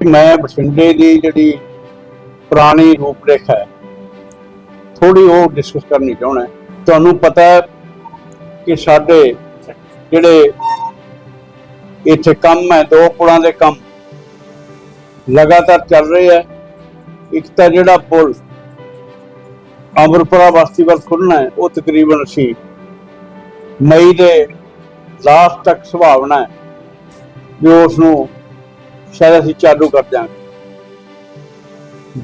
ਮੈਂ ਬਠਿੰਡੇ ਦੀ ਜਿਹੜੀ ਪੁਰਾਣੀ ਰੂਪਰੇਖਾ ਹੈ ਥੋੜੀ ਉਹ ਡਿਸਕਸ ਕਰਨੀ ਚਾਹੁੰਦਾ ਤੁਹਾਨੂੰ ਪਤਾ ਹੈ ਕਿ ਸਾਡੇ ਜਿਹੜੇ ਇੱਥੇ ਕੰਮ ਹੈ, ਦੋ ਪੁਲਾਂ ਦੇ ਕੰਮ ਲਗਾਤਾਰ ਚੱਲ ਰਹੇ ਹੈ। ਇੱਕ ਤਾਂ ਜਿਹੜਾ ਪੁਲ ਅਮਰਪੁਰਾ ਬਸਤੀ ਵੱਲ ਖੁੱਲਣਾ ਹੈ, ਉਹ ਤਕਰੀਬਨ ਅਸੀਂ ਮਈ ਦੇ ਲਾਸਟ ਤੱਕ ਸੁਭਾਵਨਾ ਹੈ ਜੋ ਉਸ ਨੂੰ ਸ਼ਾਇਦ ਅਸੀਂ ਚਾਲੂ ਕਰ ਦਿਆਂਗੇ।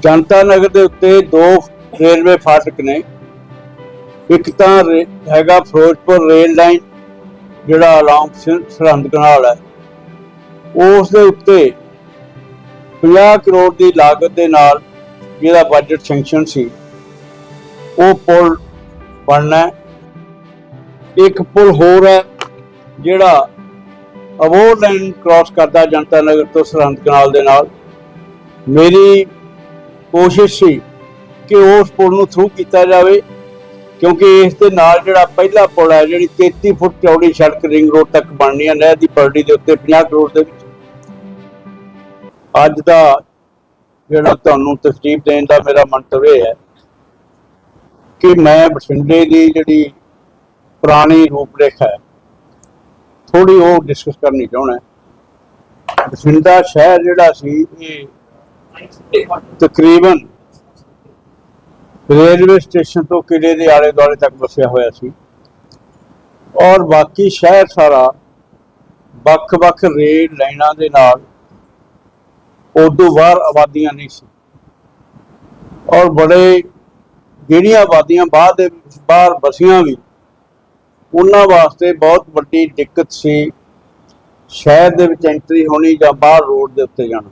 ਜਨਤਾ ਨਗਰ ਦੇ ਉੱਤੇ ਦੋ ਰੇਲਵੇ ਫਾਟਕ ਨੇ। ਇੱਕ ਤਾਂ ਰੇ- ਹੈਗਾ ਫਿਰੋਜ਼ਪੁਰ ਰੇਲ ਲਾਈਨ, ਜਿਹੜਾ ਅਲੌਂਗ ਸਰਹੰਦ ਕਨਾਲ ਹੈ। ਉਸ ਦੇ ਉੱਤੇ 50 ਕਰੋੜ ਦੀ ਲਾਗਤ ਦੇ ਨਾਲ ਜਿਹਦਾ ਬਜਟ ਸੈਂਕਸ਼ਨ ਸੀ, ਉਹ ਪੁਲ ਬਣਨਾ ਇੱਕ ਪੁਲ ਹੋਰ ਹੈ, ਜਿਹੜਾ ਅਬੋਰ ਲਾਈਨ ਕ੍ਰਾਸ ਕਰਦਾ ਜਨਤਾ ਨਗਰ ਤੋਂ ਸਰਹੰਦ ਕਨਾਲ ਦੇ ਨਾਲ। ਮੇਰੀ ਕੋਸ਼ਿਸ਼ ਸੀ ਕਿ ਉਸ ਪੁਲ ਨੂੰ ਥਰੂ ਕੀਤਾ ਜਾਵੇ, ਕਿਉਂਕਿ ਇਸ ਦੇ ਨਾਲ ਜਿਹੜਾ ਪਹਿਲਾ ਪੁਲ ਹੈ, ਜਿਹੜੀ 33 ਫੁੱਟ ਚੌੜੀ ਸੜਕ ਰਿੰਗ ਰੋਡ ਤੱਕ ਬਣਨੀ ਹੈ, ਨਹਿਰ ਦੀ ਪਰੜੀ ਦੇ ਉੱਤੇ 50 ਕਰੋੜ ਦੇ ਵਿੱਚ। ਅੱਜ ਦਾ ਜਿਹੜਾ ਤੁਹਾਨੂੰ ਤਸਦੀਕ ਦੇਣ ਦਾ ਮੇਰਾ ਮੰਤਵ ਇਹ ਹੈ ਕਿ ਮੈਂ ਬਠਿੰਡੇ ਦੀ ਜਿਹੜੀ ਪੁਰਾਣੀ ਰੂਪਰੇਖਾ ਹੈ ਥੋੜੀ ਉਹ ਡਿਸਕਸ ਕਰਨੀ ਚਾਹੁੰਦਾ ਬਠਿੰਡਾ ਸ਼ਹਿਰ ਜਿਹੜਾ ਸੀ, ਇਹ ਤਕਰੀਬਨ ਰੇਲਵੇ ਸਟੇਸ਼ਨ ਤੋਂ ਕਿਲੇ ਦੇ ਆਲੇ ਦੁਆਲੇ ਤੱਕ ਵਸਿਆ ਹੋਇਆ ਸੀ ਔਰ ਬਾਕੀ ਸ਼ਹਿਰ ਸਾਰਾ ਵੱਖ-ਵੱਖ ਰੇਲ ਲਾਈਨਾਂ ਦੇ ਨਾਲ ਉਦੋਂ ਬਾਹਰ ਆਬਾਦੀਆਂ ਨਹੀਂ ਸੀ ਔਰ ਬੜੇ ਜਿਹੜੀਆਂ ਆਬਾਦੀਆਂ ਬਾਅਦ ਦੇ ਬਾਹਰ ਬਸੀਆਂ ਵੀ ਉਹਨਾਂ ਵਾਸਤੇ ਬਹੁਤ ਵੱਡੀ ਦਿੱਕਤ ਸੀ ਸ਼ਹਿਰ ਦੇ ਵਿੱਚ ਐਂਟਰੀ ਹੋਣੀ ਜਾਂ ਬਾਹਰ ਰੋਡ ਦੇ ਉੱਤੇ ਜਾਣਾ।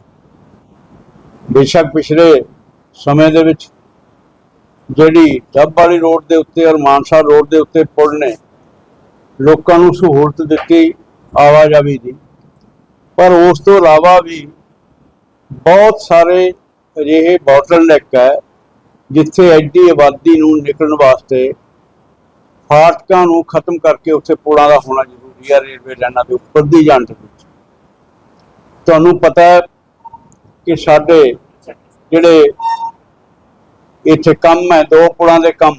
ਬੇਸ਼ੱਕ ਪਿਛਲੇ ਸਮੇਂ ਦੇ ਵਿੱਚ ਜਿਹੜੀ ਡੱਬ ਵਾਲੀ ਰੋਡ ਦੇ ਉੱਤੇ ਔਰ ਮਾਨਸਾ ਰੋਡ ਦੇ ਉੱਤੇ ਪੁਲ ਨੇ, ਲੋਕਾਂ ਨੂੰ ਸਹੂਲਤ ਦਿੱਤੀ, ਆਵਾਜਾਈ ਦੀ। ਪਰ ਉਸ ਤੋਂ ਇਲਾਵਾ ਵੀ ਬਹੁਤ ਸਾਰੇ ਅਜਿਹੇ ਬੋਟਲਨੈਕ ਹੈ ਜਿੱਥੇ ਐਡੀ ਆਬਾਦੀ ਨੂੰ ਨਿਕਲਣ ਵਾਸਤੇ ਫਾਟਕਾਂ ਨੂੰ ਖਤਮ ਕਰਕੇ ਉੱਥੇ ਪੁਲਾਂ ਦਾ ਹੋਣਾ ਜ਼ਰੂਰੀ ਹੈ ਰੇਲਵੇ ਲਾਈਨਾਂ ਦੇ ਉੱਪਰ ਦੀ ਜਾਣ ਦੇ ਵਿੱਚ। ਤੁਹਾਨੂੰ ਪਤਾ ਹੈ ਕਿ ਸਾਡੇ ਜਿਹੜੇ ਇੱਥੇ ਕੰਮ ਹੈ, ਦੋ ਪੁਲਾਂ ਦੇ ਕੰਮ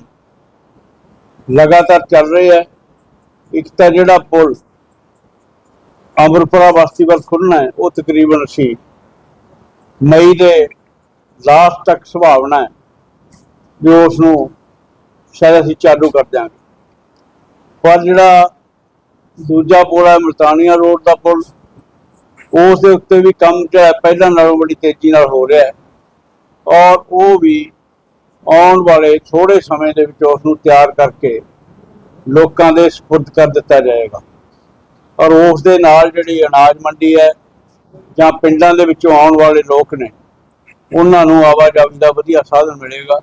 ਲਗਾਤਾਰ ਚੱਲ ਰਹੇ ਹੈ। ਇੱਕ ਤਾਂ ਜਿਹੜਾ ਪੁਲ ਅਮਰਪੁਰਾ ਬਸਤੀ ਵੱਲ ਖੁੱਲਣਾ ਹੈ, ਉਹ ਤਕਰੀਬਨ ਅਸੀਂ ਮਈ ਦੇ ਲਾਸਟ ਤੱਕ ਸੰਭਾਵਨਾ ਹੈ ਵੀ ਉਸ ਨੂੰ ਸ਼ਾਇਦ ਅਸੀਂ ਚਾਲੂ ਕਰ ਦਿਆਂਗੇ। ਪਰ ਜਿਹੜਾ ਦੂਜਾ ਪੁਲ ਹੈ ਮਲਤਾਨੀਆ ਰੋਡ ਦਾ ਪੁਲ, ਉਸ ਦੇ ਉੱਤੇ ਵੀ ਕੰਮ ਜਿਹੜਾ ਪਹਿਲਾਂ ਨਾਲੋਂ ਬੜੀ ਤੇਜ਼ੀ ਨਾਲ ਹੋ ਰਿਹਾ ਹੈ। ਔਰ ਉਹ ਵੀ ਆਉਣ ਵਾਲੇ ਥੋੜੇ ਸਮੇਂ ਦੇ ਵਿੱਚ ਉਸ ਨੂੰ ਤਿਆਰ ਕਰਕੇ ਲੋਕਾਂ ਦੇ ਸਪੁਰਦ ਕਰ ਦਿੱਤਾ ਜਾਏਗਾ। ਔਰ ਉਸ ਦੇ ਨਾਲ ਜਿਹੜੀ ਅਨਾਜ ਮੰਡੀ ਹੈ, ਜਾਂ ਪਿੰਡਾਂ ਦੇ ਵਿੱਚੋਂ ਆਉਣ ਵਾਲੇ ਲੋਕ ਨੇ, ਉਹਨਾਂ ਨੂੰ ਆਵਾਜਾਈ ਦਾ ਵਧੀਆ ਸਾਧਨ ਮਿਲੇਗਾ।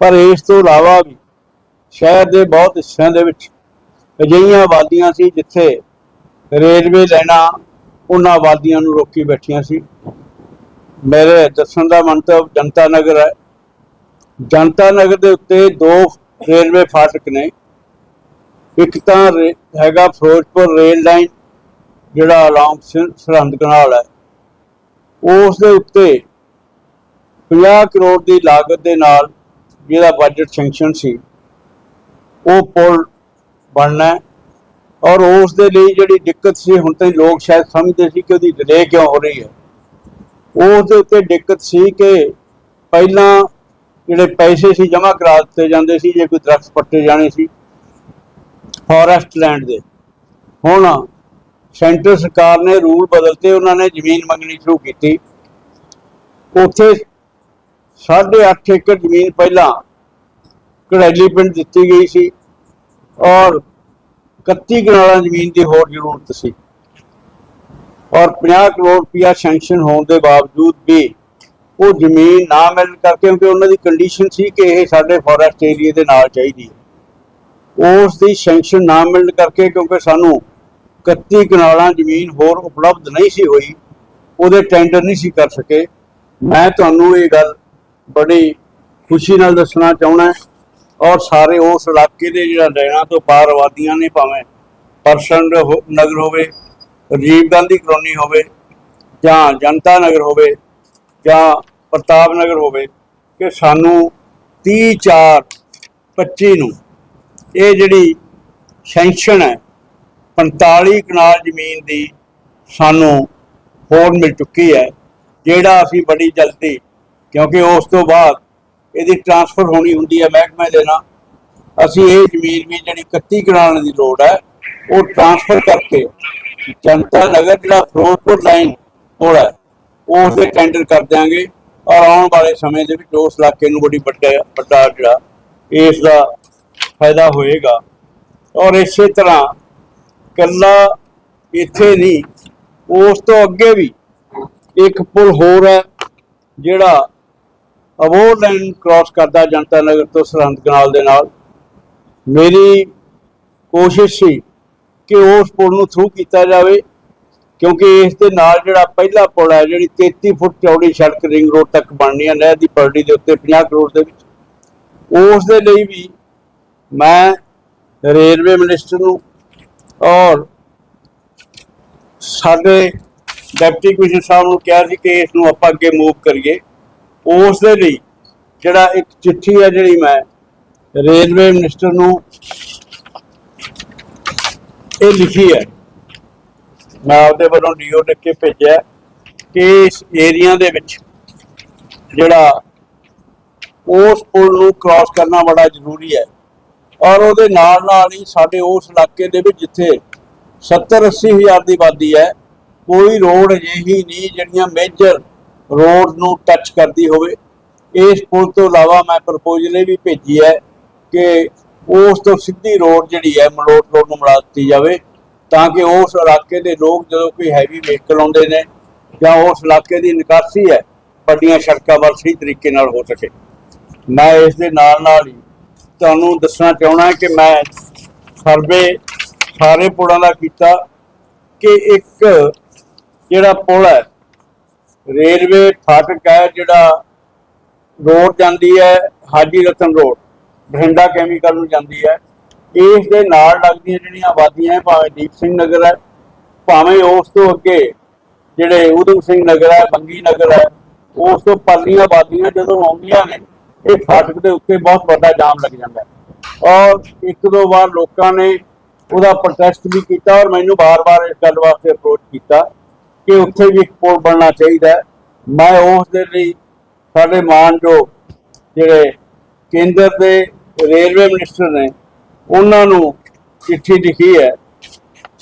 ਪਰ ਇਸ ਤੋਂ ਇਲਾਵਾ ਵੀ ਸ਼ਹਿਰ ਦੇ ਬਹੁਤ ਹਿੱਸਿਆਂ ਦੇ ਵਿੱਚ ਅਜਿਹੀਆਂ ਆਬਾਦੀਆਂ ਸੀ ਜਿੱਥੇ ਰੇਲਵੇ ਲਾਈਨਾਂ ਉਹਨਾਂ ਆਬਾਦੀਆਂ ਨੂੰ ਰੋਕੀ ਬੈਠੀਆਂ ਸੀ। ਮੇਰੇ ਦੱਸਣ ਦਾ ਮੰਤਵ ਜਨਤਾ ਨਗਰ ਹੈ। ਜਨਤਾ ਨਗਰ ਦੇ ਉੱਤੇ ਦੋ ਰੇਲਵੇ ਫਾਟਕ ਨੇ। ਇੱਕ ਤਾਂ ਰੇ- ਹੈਗਾ ਫਿਰੋਜ਼ਪੁਰ ਰੇਲ ਲਾਈਨ, ਜਿਹੜਾ ਅਲੌਂਗ ਸਰਹੰਦ ਕਨਾਲ ਹੈ। ਉਸ ਦੇ ਉੱਤੇ 50 ਕਰੋੜ ਦੀ ਲਾਗਤ ਦੇ ਨਾਲ ਜਿਹੜਾ ਬਜਟ ਸੈਂਕਸ਼ਨ ਸੀ, ਉਹ ਪੁਲ ਬਣਨਾ ਔਰ ਉਸ ਦੇ ਲਈ ਜਿਹੜੀ ਦਿੱਕਤ ਸੀ, ਹੁਣ ਤਾਂ ਲੋਕ ਸ਼ਾਇਦ ਸਮਝਦੇ ਸੀ ਕਿ ਉਹਦੀ ਡਿਲੇ ਕਿਉਂ ਹੋ ਰਹੀ ਹੈ। ਉਸ ਦੇ ਉੱਤੇ ਦਿੱਕਤ ਸੀ ਕਿ ਪਹਿਲਾਂ ਜਿਹੜੇ ਪੈਸੇ ਸੀ, ਜਮ੍ਹਾਂ ਕਰਾ ਦਿੱਤੇ ਜਾਂਦੇ ਸੀ, ਜੇ ਕੋਈ ਦਰਖਤ ਪੱਟੇ ਜਾਣੇ ਸੀ ਫੋਰੈਸਟ ਲੈਂਡ ਦੇ। ਹੁਣ ਸੈਂਟਰ ਸਰਕਾਰ ਨੇ ਰੂਲ ਬਦਲਤੇ, ਉਹਨਾਂ ਨੇ ਜ਼ਮੀਨ ਮੰਗਣੀ ਸ਼ੁਰੂ ਕੀਤੀ। ਉੱਥੇ 8.5 ਏਕੜ ਜ਼ਮੀਨ ਪਹਿਲਾਂ ਕੜੈਲੀ ਪਿੰਡ ਦਿੱਤੀ ਗਈ ਸੀ। ਔਰ 31 ਕਨਾਲਾਂ ਜ਼ਮੀਨ ਦੀ ਹੋਰ ਜ਼ਰੂਰਤ ਸੀ। ਔਰ 50 ਕਰੋੜ ਰੁਪਇਆ ਸੈਂਕਸ਼ਨ ਹੋਣ ਦੇ ਬਾਵਜੂਦ ਵੀ ਉਹ ਜ਼ਮੀਨ ਨਾ ਮਿਲਣ ਕਰਕੇ, ਕਿਉਂਕਿ ਉਹਨਾਂ ਦੀ ਕੰਡੀਸ਼ਨ ਸੀ ਕਿ ਇਹ ਸਾਡੇ ਫੋਰੈਸਟ ਏਰੀਆ ਦੇ ਨਾਲ ਚਾਹੀਦੀ ਹੈ। ਉਸ ਦੀ ਸੈਂਕਸ਼ਨ ਨਾ ਮਿਲਣ ਕਰਕੇ, ਕਿਉਂਕਿ ਸਾਨੂੰ 31 ਕਨਾਲਾਂ ਜ਼ਮੀਨ ਹੋਰ ਉਪਲਬਧ ਨਹੀਂ ਸੀ ਹੋਈ, ਉਹਦੇ ਟੈਂਡਰ ਨਹੀਂ ਸੀ ਕਰ ਸਕੇ। ਮੈਂ ਤੁਹਾਨੂੰ ਇਹ ਗੱਲ ਬੜੀ ਖੁਸ਼ੀ ਨਾਲ ਦੱਸਣਾ ਚਾਹੁੰਦਾ ਔਰ ਸਾਰੇ ਉਸ ਇਲਾਕੇ ਦੇ ਜਿਹੜਾ ਲੈਣਾ ਤੋਂ ਬਾਹਰ ਆਬਾਦੀਆਂ ਨੇ ਭਾਵੇਂ ਪਰਸਨ ਨਗਰ ਹੋਵੇ, ਰਾਜੀਵ ਗਾਂਧੀ ਕਲੋਨੀ ਹੋਵੇ, ਜਾਂ ਜਨਤਾ ਨਗਰ ਹੋਵੇ, ਜਾਂ ਪ੍ਰਤਾਪ ਨਗਰ ਹੋਵੇ, ਕਿ ਸਾਨੂੰ 30 4 25 ਨੂੰ ਇਹ ਜਿਹੜੀ ਸੈਂਕਸ਼ਨ ਹੈ 45 ਕਨਾਲ ਜ਼ਮੀਨ ਦੀ ਸਾਨੂੰ ਹੋਰ ਮਿਲ ਚੁੱਕੀ ਹੈ, ਜਿਹੜਾ ਅਸੀਂ ਬੜੀ ਜਲਦੀ, ਕਿਉਂਕਿ ਉਸ ਤੋਂ ਬਾਅਦ ਇਹਦੀ ਟ੍ਰਾਂਸਫਰ ਹੋਣੀ ਹੁੰਦੀ ਹੈ ਮਹਿਕਮੇ ਦੇ ਨਾਲ। ਅਸੀਂ ਇਹ ਜ਼ਮੀਨ ਵੀ ਜਿਹੜੀ 31 ਕਨਾਲ ਦੀ ਲੋੜ ਹੈ, ਉਹ ਟ੍ਰਾਂਸਫਰ ਕਰਕੇ ਜਨਤਾ ਨਗਰ ਜਿਹੜਾ ਫਿਰੋਜ਼ਪੁਰ ਲਾਈਨ ਕੋਲ ਹੈ ਉਸ ਦੇ ਟੈਂਡਰ ਕਰ ਦਿਆਂਗੇ। ਔਰ ਆਉਣ ਵਾਲੇ ਸਮੇਂ ਦੇ ਵਿੱਚ ਉਸ ਇਲਾਕੇ ਨੂੰ ਬੜੀ ਵੱਡਾ ਵੱਡਾ ਜਿਹੜਾ ਇਸ ਦਾ ਫਾਇਦਾ ਹੋਏਗਾ। ਔਰ ਇਸੇ ਤਰ੍ਹਾਂ ਕੱਲਾ ਇੱਥੇ ਨਹੀਂ, ਉਸ ਤੋਂ ਅੱਗੇ ਵੀ ਇੱਕ ਪੁਲ ਹੋਰ ਹੈ, ਜਿਹੜਾ ਅਬੋਰ ਲਾਈਨ ਕ੍ਰਾਸ ਕਰਦਾ ਜਨਤਾ ਨਗਰ ਤੋਂ ਸਰਹੰਦ ਕਨਾਲ ਦੇ ਨਾਲ। ਮੇਰੀ ਕੋਸ਼ਿਸ਼ ਸੀ ਕਿ ਉਸ ਪੁਲ ਨੂੰ ਥਰੂ ਕੀਤਾ ਜਾਵੇ, ਕਿਉਂਕਿ ਇਸ ਦੇ ਨਾਲ ਜਿਹੜਾ ਪਹਿਲਾ ਪੁਲ ਹੈ, ਜਿਹੜੀ 33 ਫੁੱਟ ਚੌੜੀ ਸੜਕ ਰਿੰਗ ਰੋਡ ਤੱਕ ਬਣਨੀ ਹੈ, ਨਹਿਰ ਦੀ ਪਰੜੀ ਦੇ ਉੱਤੇ 50 ਕਰੋੜ ਦੇ ਵਿੱਚ। ਉਸ ਦੇ ਲਈ ਵੀ ਮੈਂ ਰੇਲਵੇ ਮਿਨਿਸਟਰ ਨੂੰ ਔਰ ਸਾਡੇ ਡਿਪਟੀ ਕਮਿਸ਼ਨਰ ਸਾਹਿਬ ਨੂੰ ਕਿਹਾ ਸੀ ਕਿ ਇਸ ਨੂੰ ਆਪਾਂ ਅੱਗੇ ਮੂਵ ਕਰੀਏ। ਉਸ ਦੇ ਲਈ ਜਿਹੜਾ ਇੱਕ ਚਿੱਠੀ ਹੈ ਜਿਹੜੀ ਮੈਂ ਰੇਲਵੇ ਮਿਨਿਸਟਰ ਨੂੰ ਇਹ ਲਿਖੀ ਹੈ। ਮੈਂ ਆਪਦੇ ਵੱਲੋਂ ਡੀਓ ਲਿਖ ਕੇ ਭੇਜਿਆ ਕਿ ਇਸ ਏਰੀਆ ਦੇ ਵਿੱਚ ਜਿਹੜਾ ਉਸ ਪੁਲ ਨੂੰ ਕ੍ਰਾਸ ਕਰਨਾ ਬੜਾ ਜ਼ਰੂਰੀ ਹੈ ਔਰ ਉਹਦੇ ਨਾਲ ਨਾਲ ਹੀ ਸਾਡੇ ਉਸ ਇਲਾਕੇ ਦੇ ਵਿੱਚ ਜਿੱਥੇ 70 80 ਹਜ਼ਾਰ ਦੀ ਆਬਾਦੀ ਹੈ, ਕੋਈ ਰੋਡ ਅਜਿਹੀ ਨਹੀਂ ਜਿਹੜੀਆਂ ਮੇਜਰ ਰੋਡ ਨੂੰ ਟੱਚ ਕਰਦੀ ਹੋਵੇ। ਇਸ ਪੁਲ ਤੋਂ ਇਲਾਵਾ ਮੈਂ ਪ੍ਰਪੋਜ਼ਲ ਇਹ ਵੀ ਭੇਜੀ ਹੈ ਕਿ ਉਸ ਤੋਂ ਸਿੱਧੀ ਰੋਡ ਜਿਹੜੀ ਹੈ, ਮਲੋਟ ਰੋਡ ਨੂੰ ਮਿਲਾ ਦਿੱਤੀ ਜਾਵੇ ਤਾਂ ਕਿ ਉਸ ਇਲਾਕੇ ਦੇ ਲੋਕ ਜਦੋਂ ਕੋਈ ਹੈਵੀ ਵਹੀਕਲ ਆਉਂਦੇ ਨੇ ਜਾਂ ਉਸ ਇਲਾਕੇ ਦੀ ਨਿਕਾਸੀ ਹੈ, ਵੱਡੀਆਂ ਸੜਕਾਂ ਵੱਲ ਸਹੀ ਤਰੀਕੇ ਨਾਲ ਹੋ ਸਕੇ। ਮੈਂ ਇਸ ਦੇ ਨਾਲ ਨਾਲ ਹੀ ਤੁਹਾਨੂੰ ਦੱਸਣਾ ਚਾਹਣਾ ਕਿ ਮੈਂ ਸਰਵੇ ਸਾਰੇ ਪੁਲਾਂ ਦਾ ਕੀਤਾ ਕਿ ਇੱਕ ਜਿਹੜਾ ਪੁਲ ਹੈ ਰੇਲਵੇ ਫਾਟਕ ਹੈ ਜਿਹੜਾ ਰੋਡ ਜਾਂਦੀ ਹੈ, ਹਾਜੀ ਰਤਨ ਰੋਡ, ਬਠਿੰਡਾ ਕੈਮੀਕਲ ਨੂੰ ਜਾਂਦੀ ਹੈ। ਇਸ ਦੇ ਨਾਲ ਲੱਗਦੀਆਂ ਜਿਹੜੀਆਂ ਆਬਾਦੀਆਂ ਹੈ, ਭਾਵੇਂ ਦੀਪ ਸਿੰਘ ਨਗਰ ਹੈ, ਭਾਵੇਂ ਉਸ ਤੋਂ ਅੱਗੇ ਜਿਹੜੇ ਉਦਮ ਸਿੰਘ ਨਗਰ ਹੈ, ਬੰਗੀ ਨਗਰ ਹੈ, ਉਸ ਤੋਂ ਪਰਲੀਆਂ ਆਬਾਦੀਆਂ ਜਦੋਂ ਆਉਂਦੀਆਂ ਨੇ, ਇਹ ਫਾਟਕ ਦੇ ਉੱਤੇ ਬਹੁਤ ਵੱਡਾ ਜਾਮ ਲੱਗ ਜਾਂਦਾ ਹੈ। ਔਰ ਇੱਕ ਦੋ ਵਾਰ ਲੋਕਾਂ ਨੇ ਉਹਦਾ ਪ੍ਰੋਟੈਸਟ ਵੀ ਕੀਤਾ ਔਰ ਮੈਨੂੰ ਬਾਰ-ਬਾਰ ਇਸ ਗੱਲ ਵਾਸਤੇ ਅਪਰੋਚ ਕੀਤਾ। ਕਿ ਉੱਥੇ ਵੀ ਇੱਕ ਪੁਲ ਬਣਨਾ ਚਾਹੀਦਾ ਹੈ। ਮੈਂ ਉਸ ਦੇ ਲਈ ਸਾਡੇ ਮਾਨਯੋਗ ਜਿਹੜੇ ਕੇਂਦਰ ਦੇ ਰੇਲਵੇ ਮਿਨਿਸਟਰ ਨੇ, ਉਹਨਾਂ ਨੂੰ ਚਿੱਠੀ ਲਿਖੀ ਹੈ।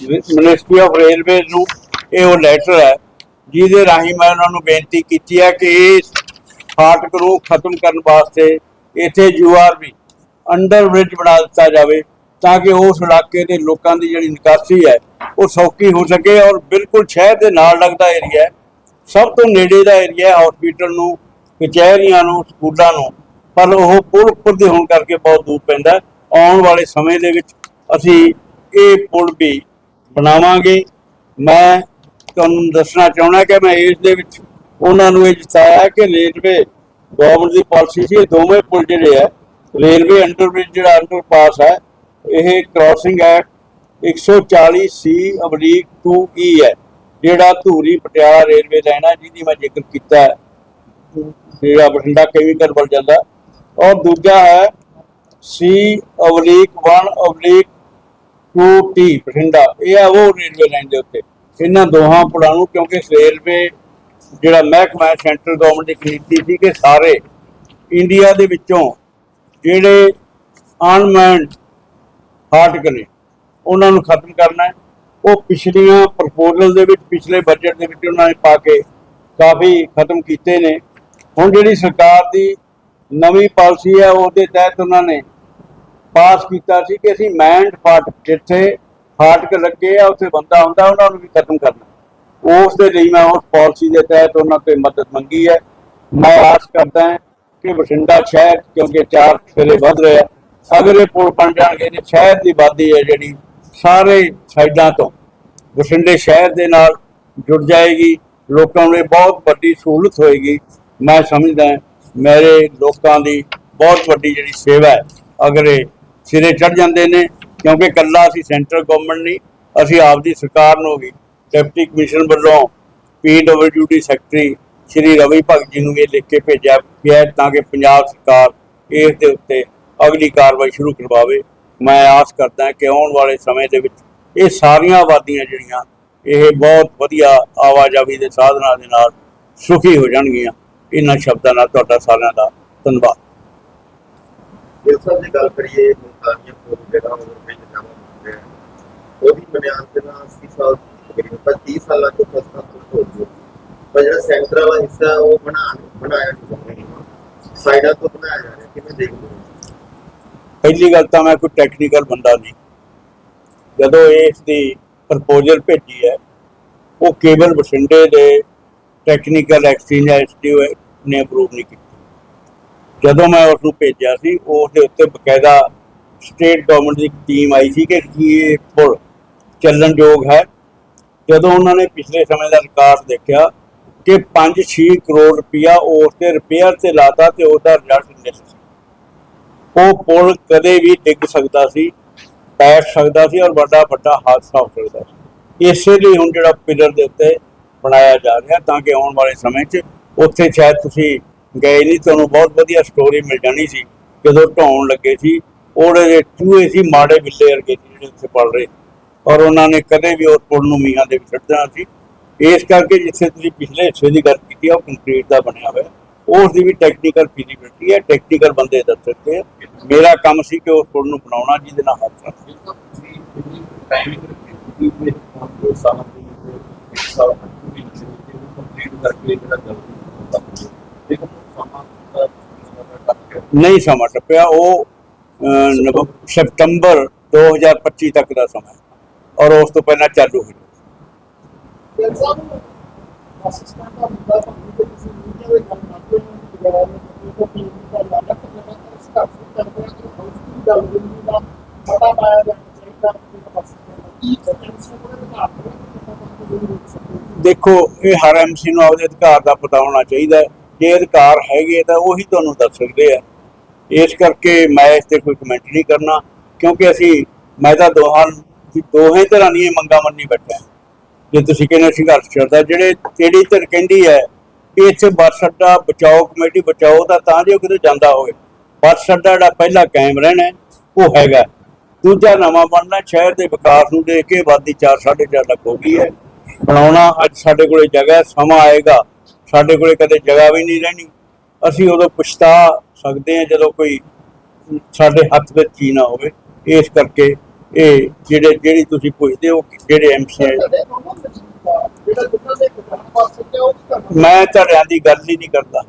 ਮਿਨਿਸਟਰੀ ਆਫ ਰੇਲਵੇ ਨੂੰ ਇਹ ਉਹ ਲੈਟਰ ਹੈ, ਜਿਹਦੇ ਰਾਹੀਂ ਮੈਂ ਉਹਨਾਂ ਨੂੰ ਬੇਨਤੀ ਕੀਤੀ ਹੈ ਕਿ ਇਸ ਫਾਟਕ ਨੂੰ ਖਤਮ ਕਰਨ ਵਾਸਤੇ ਇੱਥੇ ਯੂਆਰਬੀ ਅੰਡਰ ਬ੍ਰਿਜ ਬਣਾ ਦਿੱਤਾ ਜਾਵੇ। ਤਾਂ ਕਿ ਉਸ ਇਲਾਕੇ ਦੇ ਲੋਕਾਂ ਦੀ ਜਿਹੜੀ ਨਿਕਾਸੀ ਹੈ, ਉਹ ਸੌਖੀ ਹੋ ਸਕੇ ਔਰ ਬਿਲਕੁਲ ਸ਼ਹਿਰ ਦੇ ਨਾਲ ਲੱਗਦਾ ਏਰੀਆ ਸਭ ਤੋਂ ਨੇੜੇ ਦਾ ਏਰੀਆ ਹੈ ਹਸਪੀਟਲ ਨੂੰ, ਕਚਹਿਰੀਆਂ ਨੂੰ, ਸਕੂਲਾਂ ਨੂੰ। ਪਰ ਉਹ ਪੁਲ ਉੱਪਰ ਦੇ ਹੋਣ ਕਰਕੇ ਬਹੁਤ ਦੂਰ ਪੈਂਦਾ ਆਉਣ ਵਾਲੇ ਸਮੇਂ ਦੇ ਵਿੱਚ ਅਸੀਂ ਇਹ ਪੁਲ ਵੀ ਬਣਾਵਾਂਗੇ। ਮੈਂ ਤੁਹਾਨੂੰ ਦੱਸਣਾ ਚਾਹੁੰਦਾ ਕਿ ਮੈਂ ਇਸ ਦੇ ਵਿੱਚ ਉਹਨਾਂ ਨੂੰ ਇਹ ਜਤਾਇਆ ਕਿ ਰੇਲਵੇ ਗਵਰਨਮੈਂਟ ਦੀ ਪਾਲਿਸੀ ਸੀ। ਇਹ ਦੋਵੇਂ ਪੁਲ ਜਿਹੜੇ ਹੈ, ਰੇਲਵੇ ਅੰਡਰਬ੍ਰਿਜ ਜਿਹੜਾ ਅੰਡਰਪਾਸ ਹੈ ਇਹ ਕ੍ਰਾਸਿੰਗ ਹੈ 140 ਸੀ ਅਬਲੀਕ 2E ਹੈ? ਜਿਹੜਾ ਧੂਰੀ ਪਟਿਆਲਾ ਰੇਲਵੇ ਲਾਈਨ ਹੈ, ਜਿਹਦੀ ਮੈਂ ਜ਼ਿਕਰ ਕੀਤਾ ਹੈ। ਜਿਹੜਾ ਬਠਿੰਡਾ ਕੈਮੀਕਲ ਵੱਲ ਜਾਂਦਾ। ਔਰ ਦੂਜਾ ਹੈ, ਸੀ ਅਬਲੀਕ 1 ਅਬਲੀਕ 2T ਬਠਿੰਡਾ। ਇਹ ਹੈ ਉਹ ਰੇਲਵੇ ਲਾਈਨ ਦੇ ਉੱਤੇ। ਇਹਨਾਂ ਦੋਹਾਂ ਪੁਲਾਂ ਨੂੰ, ਕਿਉਂਕਿ ਰੇਲਵੇ ਜਿਹੜਾ ਮਹਿਕਮਾ ਹੈ ਸੈਂਟਰਲ ਗਵਰਨਮੈਂਟ ਨੇ ਖਰੀਦੀ ਸੀ ਕਿ ਸਾਰੇ ਇੰਡੀਆ ਦੇ ਵਿੱਚੋਂ ਜਿਹੜੇ ਅਨਮੈਨਡ ਫਾਟਕ ਨੇ। ਉਹਨਾਂ ਨੂੰ ਖਤਮ ਕਰਨਾ ਹੈ। ਉਹ ਪਿਛਲੀਆਂ ਪ੍ਰਪੋਜ਼ਲ ਦੇ ਵਿੱਚ, ਪਿਛਲੇ ਬਜਟ ਦੇ ਵਿੱਚ ਉਹਨਾਂ ਨੇ ਪਾ ਕੇ ਕਾਫੀ ਖਤਮ ਕੀਤੇ ਨੇ। ਹੁਣ ਜਿਹੜੀ ਸਰਕਾਰ ਦੀ ਨਵੀਂ ਪਾਲਿਸੀ ਹੈ, ਉਹਦੇ ਤਹਿਤ ਉਹਨਾਂ ਨੇ ਪਾਸ ਕੀਤਾ ਸੀ ਕਿ ਅਸੀਂ ਮੈਂਡ ਫਾਟਕ ਜਿੱਥੇ ਫਾਟਕ ਲੱਗੇ ਆ, ਉੱਥੇ ਬੰਦਾ ਹੁੰਦਾ, ਉਹਨਾਂ ਨੂੰ ਵੀ ਖਤਮ ਕਰਨਾ। ਉਸ ਦੇ ਲਈ ਮੈਂ ਉਸ ਪਾਲਿਸੀ ਦੇ ਤਹਿਤ ਉਹਨਾਂ ਤੋਂ ਮਦਦ ਮੰਗੀ ਹੈ। ਮੈਂ ਆਸ ਕਰਦਾ ਹਾਂ ਕਿ ਬਠਿੰਡਾ ਸ਼ਹਿਰ, ਕਿਉਂਕਿ ਚਾਰ ਫੇਰੇ ਵੱਧ ਰਿਹਾ ਅਗਰ ਇਹ ਪੁਲ ਬਣ ਜਾਣਗੇ ਤੇ ਸ਼ਹਿਰ ਦੀ ਆਬਾਦੀ ਹੈ ਜਿਹੜੀ, ਸਾਰੇ ਸਾਈਡਾਂ ਤੋਂ। ਬਠਿੰਡੇ ਸ਼ਹਿਰ ਦੇ ਨਾਲ ਜੁੜ ਜਾਏਗੀ, ਲੋਕਾਂ ਨੂੰ ਇਹ ਬਹੁਤ ਵੱਡੀ ਸਹੂਲਤ ਹੋਏਗੀ। ਮੈਂ ਸਮਝਦਾ ਮੇਰੇ ਲੋਕਾਂ ਦੀ ਬਹੁਤ ਵੱਡੀ ਜਿਹੜੀ ਸੇਵਾ ਹੈ, ਅਗਰ ਇਹ ਸਿਰੇ ਚੜ ਜਾਂਦੇ ਨੇ, ਕਿਉਂਕਿ ਕੱਲਾ ਅਸੀਂ ਸੈਂਟਰਲ ਗਵਰਨਮੈਂਟ ਨਹੀਂ, ਅਸੀਂ ਆਪਦੀ ਸਰਕਾਰ ਨੂੰ ਵੀ, ਡਿਪਟੀ ਕਮਿਸ਼ਨ ਵੱਲੋਂ ਪੀਡਬਲਯੂਡੀ ਸੈਕਟਰੀ ਸ਼੍ਰੀ ਰਵੀ ਭਗਤ ਜੀ ਨੂੰ ਇਹ ਲਿਖ ਕੇ ਭੇਜਿਆ ਗਿਆ ਤਾਂ ਕਿ ਪੰਜਾਬ ਸਰਕਾਰ ਇਸ ਦੇ ਉੱਤੇ ਅਗਲੀ ਕਾਰਵਾਈ ਸ਼ੁਰੂ ਕਰਵਾਵੇ। ਮੈਂ ਆਸ ਕਰਦਾ ਕਿ ਆਉਣ ਵਾਲੇ ਸਮੇਂ ਦੇ ਵਿੱਚ ਇਹ ਸਾਰੀਆਂ ਆਬਾਦੀਆਂ ਜਿਹੜੀਆਂ ਇਹ ਬਹੁਤ ਵਧੀਆ ਆਵਾਜਾਈ ਦੇ ਸਾਧਨਾਂ ਦੇ ਨਾਲ ਸੁਖੀ ਹੋ ਜਾਣਗੀਆਂ। ਇਹਨਾਂ ਸ਼ਬਦਾਂ ਨਾਲ ਤੁਹਾਡਾ ਸਾਰਿਆਂ ਦਾ ਧੰਨਵਾਦ। ਇਸ ਸਾਹਿਬ ਦੀ ਗੱਲ ਕਰੀਏ ਮੁਲਤਾਨੀਆ ਕੋਲ ਜਿਹੜਾ ਓਵਰਬ੍ਰਿਜ ਨਵਾਂ ਬਣ ਰਿਹਾ ਹੈ ਉਹਦੀ ਬੁਨਿਆਦ ਤੇ ਨਾ 80 ਸਾਲ ਤਕਰੀਬਨ ਪਰ 30 ਸਾਲਾਂ ਤੋਂ ਫਸਣਾ ਸ਼ੁਰੂ ਹੋ ਗਈ ਪਰ ਜਿਹੜਾ ਸੈਂਟਰ ਵਾਲਾ ਹਿੱਸਾ ਹੈ, ਉਹ ਬਣਾ ਬਣਾਇਆ ਨਹੀਂ ਸਾਈਡਾਂ ਤੋਂ ਬਣਾਇਆ ਜਾ ਰਿਹਾ ਕਿਵੇਂ ਦੇਖਦੇ ਹੋ? ਪਹਿਲੀ ਗੱਲ ਤਾਂ ਮੈਂ ਕੋਈ ਟੈਕਨੀਕਲ ਬੰਦਾ ਨਹੀਂ। ਜਦੋਂ ਇਸ ਦੀ ਪ੍ਰਪੋਜ਼ਲ ਭੇਜੀ ਹੈ, ਉਹ ਕੇਵਲ ਬਠਿੰਡੇ ਦੇ ਟੈਕਨੀਕਲ ਐਕਸਚੇਂਜ ਐਸਟੀਓ ਨੇ ਅਪਰੂਵ ਨਹੀਂ ਕੀਤੀ। ਜਦੋਂ ਮੈਂ ਉਸ ਨੂੰ ਭੇਜਿਆ ਸੀ ਉਸ ਦੇ ਉੱਤੇ ਬਕਾਇਦਾ ਸਟੇਟ ਗਵਰਨਮੈਂਟ ਦੀ ਟੀਮ ਆਈ ਸੀ ਕਿ ਕੀ ਇਹ ਪੁਲ ਚੱਲਣਯੋਗ ਹੈ। ਜਦੋਂ ਉਹਨਾਂ ਨੇ ਪਿਛਲੇ ਸਮੇਂ ਦਾ ਰਿਕਾਰਡ ਦੇਖਿਆ ਕਿ 5-6 ਕਰੋੜ ਰੁਪਇਆ ਉਸ ਤੇ ਰਿਪੇਅਰ ਤੇ ਲਾਤਾ ਤੇ ਉਹਦਾ ਰਿਜ਼ਲਟ ਨਹੀਂ ਸੀ। ਉਹ ਪੁਲ ਕਦੇ ਵੀ ਡਿੱਗ ਸਕਦਾ ਸੀ, ਬੈਠ ਸਕਦਾ ਸੀ ਔਰ ਵੱਡਾ ਵੱਡਾ ਹਾਦਸਾ ਹੋ ਸਕਦਾ ਸੀ। ਇਸੇ ਲਈ ਹੁਣ ਜਿਹੜਾ ਪਿਲਰ ਦੇ ਉੱਤੇ ਬਣਾਇਆ ਜਾ ਰਿਹਾ ਤਾਂ ਕਿ ਆਉਣ ਵਾਲੇ ਸਮੇਂ 'ਚ ਉੱਥੇ ਸ਼ਾਇਦ ਤੁਸੀਂ ਗਏ ਨਹੀਂ ਤੁਹਾਨੂੰ ਬਹੁਤ ਵਧੀਆ ਸਟੋਰੀ ਮਿਲ ਜਾਣੀ ਸੀ, ਜਦੋਂ ਢਾਉਣ ਲੱਗੇ ਸੀ। ਉਹਦੇ ਦੇ ਚੂਹੇ ਸੀ, ਮਾੜੇ ਬਿੱਲੇ ਵਰਗੇ ਸੀ ਜਿਹੜੇ ਉੱਥੇ ਪਲ ਰਹੇ। ਔਰ ਉਹਨਾਂ ਨੇ ਕਦੇ ਵੀ ਉਸ ਪੁਲ ਨੂੰ ਮੀਆਂ ਦੇ ਵਿੱਚ ਛੱਡਣਾ ਸੀ। ਇਸ ਕਰਕੇ ਜਿੱਥੇ ਤੁਸੀਂ ਪਿਛਲੇ ਹਿੱਸੇ ਦੀ ਗੱਲ ਕੀਤੀ ਆ, ਉਹ ਕੰਕਰੀਟ ਦਾ ਬਣਿਆ ਹੋਇਆ। ਉਸ ਦੀ ਵੀ ਟੈਕਨੀਕਲ ਫੀਜ਼ੀਬਿਲਟੀ ਹੈ ਟੈਕਨੀਕਲ ਬੰਦੇ ਦੱਸ ਸਕਦੇ ਆ। ਮੇਰਾ ਕੰਮ ਸੀ ਕਿ ਉਸ ਪੁਲ ਨੂੰ ਬਣਾਉਣਾ ਜਿਹਦੇ ਨਾਲ ਹਾਦਸਾ ਨਹੀਂ ਸਮਾਂ ਟੱਪਿਆ ਉਹ ਅਹ, ਨਵੰ- ਸਤੰਬਰ 2025 ਤੱਕ ਦਾ ਸਮਾਂ ਔਰ ਉਸ ਤੋਂ ਪਹਿਲਾਂ ਚਾਲੂ ਹੋ ਜਾਊ ਦੇਖੋ, ਇਹ ਹਰ ਐਮਸੀ ਨੂੰ ਆਪਦੇ ਅਧਿਕਾਰ ਦਾ ਪਤਾ ਹੋਣਾ ਚਾਹੀਦਾ ਹੈ। ਜੇ ਅਧਿਕਾਰ ਹੈਗੇ ਤਾਂ ਉਹੀ ਤੁਹਾਨੂੰ ਦੱਸ ਸਕਦੇ ਆ। ਇਸ ਕਰਕੇ ਮੈਂ ਇਸ ਤੇ ਕੋਈ ਕਮੈਂਟ ਨਹੀਂ ਕਰਨਾ, ਕਿਉਂਕਿ ਅਸੀਂ, ਮੈਂ ਤਾਂ ਦੋਹਾਂ ਦੋਹੇ ਤਰ੍ਹਾਂ ਦੀਆਂ ਮੰਗਾਂ ਮੰਨੀ ਬੈਠਾ ਜੇ ਤੁਸੀਂ ਕਹਿੰਦੇ ਸੰਘਰਸ਼ ਚੱਲਦਾ ਜਿਹੜੇ ਤੇੜੀ ਧਿਰ ਕਹਿੰਦੀ ਹੈ ਕਿ ਇੱਥੇ ਬੱਸ ਅੱਡਾ ਬਚਾਓ, ਕਮੇਟੀ ਬਚਾਓ, ਤਾਂ ਤਾਂ ਜੋ ਕਿਤੇ ਜਾਂਦਾ ਹੋਵੇ। ਬੱਸ ਅੱਡਾ ਜਿਹੜਾ ਪਹਿਲਾ ਕਾਇਮ ਰਹਿਣਾ, ਉਹ ਹੈਗਾ। ਦੂਜਾ ਨਵਾਂ ਬਣਨਾ, ਸ਼ਹਿਰ ਦੇ ਵਿਕਾਸ ਨੂੰ ਦੇਖ ਕੇ ਆਬਾਦੀ 4 4.5 ਲੱਖ ਹੋ ਗਈ ਹੈ। ਬਣਾਉਣਾ ਅੱਜ ਸਾਡੇ ਕੋਲੇ ਜਗ੍ਹਾ ਸਮਾਂ ਆਏਗਾ। ਸਾਡੇ ਕੋਲੇ ਕਦੇ ਜਗ੍ਹਾ ਵੀ ਨਹੀਂ ਰਹਿਣੀ। ਅਸੀਂ ਉਦੋਂ ਪਛਤਾ ਸਕਦੇ ਹਾਂ ਜਦੋਂ ਕੋਈ ਸਾਡੇ ਹੱਥ ਵਿੱਚ ਚੀਜ਼ ਨਾ ਹੋਵੇ। ਇਸ ਕਰਕੇ ਇਹ ਜਿਹੜੇ, ਜਿਹੜੀ ਤੁਸੀਂ ਪੁੱਛਦੇ ਹੋ ਕਿ ਜਿਹੜੇ ਐਮਸੀ ਮੈਂ ਧੜਿਆਂ ਦੀ ਗੱਲ ਹੀ ਨਹੀਂ ਕਰਦਾ।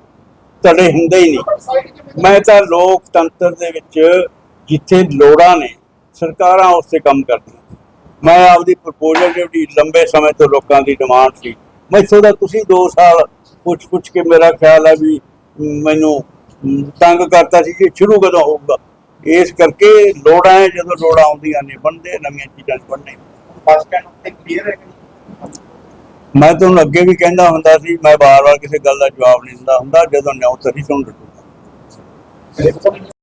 ਧੜੇ ਹੁੰਦੇ ਹੀ ਨਹੀਂ। ਮੈਂ ਤਾਂ ਲੋਕਤੰਤਰ ਦੇ ਵਿੱਚ ਜਿੱਥੇ ਲੋੜਾਂ ਨੇ, ਸਰਕਾਰਾਂ ਉਸ ਤੇ ਕੰਮ ਕਰਦੀਆਂ ਮੈਂ ਆਪਦੀ ਪ੍ਰਪੋਜ਼ਲ ਜਿਹੜੀ ਲੰਬੇ ਸਮੇਂ ਤੋਂ ਲੋਕਾਂ ਦੀ ਡਿਮਾਂਡ ਸੀ। ਮੈਥੋਂ ਦਾ ਤੁਸੀਂ 2 ਸਾਲ ਪੁੱਛ ਪੁੱਛ ਕੇ ਮੇਰਾ ਖਿਆਲ ਹੈ ਵੀ ਮੈਨੂੰ ਤੰਗ ਕਰਤਾ ਸੀ ਕਿ ਸ਼ੁਰੂ ਕਦੋਂ ਹੋਊਗਾ। ਇਸ ਕਰਕੇ ਲੋੜਾਂ ਹੈ ਜਦੋਂ ਲੋੜਾਂ ਆਉਂਦੀਆਂ ਨੇ ਬਣਦੇ ਨਵੀਆਂ ਚੀਜ਼ਾਂ ਬਣਨੇ। ਬੱਸ ਸਟੈਂਡ ਉੱਤੇ ਕਲੀਅਰ ਹੈ ਕਿ ਮੈਂ ਤੁਹਾਨੂੰ ਅੱਗੇ ਵੀ ਕਹਿੰਦਾ ਹੁੰਦਾ ਸੀ ਮੈਂ ਵਾਰ-ਵਾਰ ਕਿਸੇ ਗੱਲ ਦਾ ਜਵਾਬ ਨਹੀਂ ਦਿੰਦਾ ਹੁੰਦਾ ਜਦੋਂ ਨਿਉ ਤਰੀ ਸੁਣ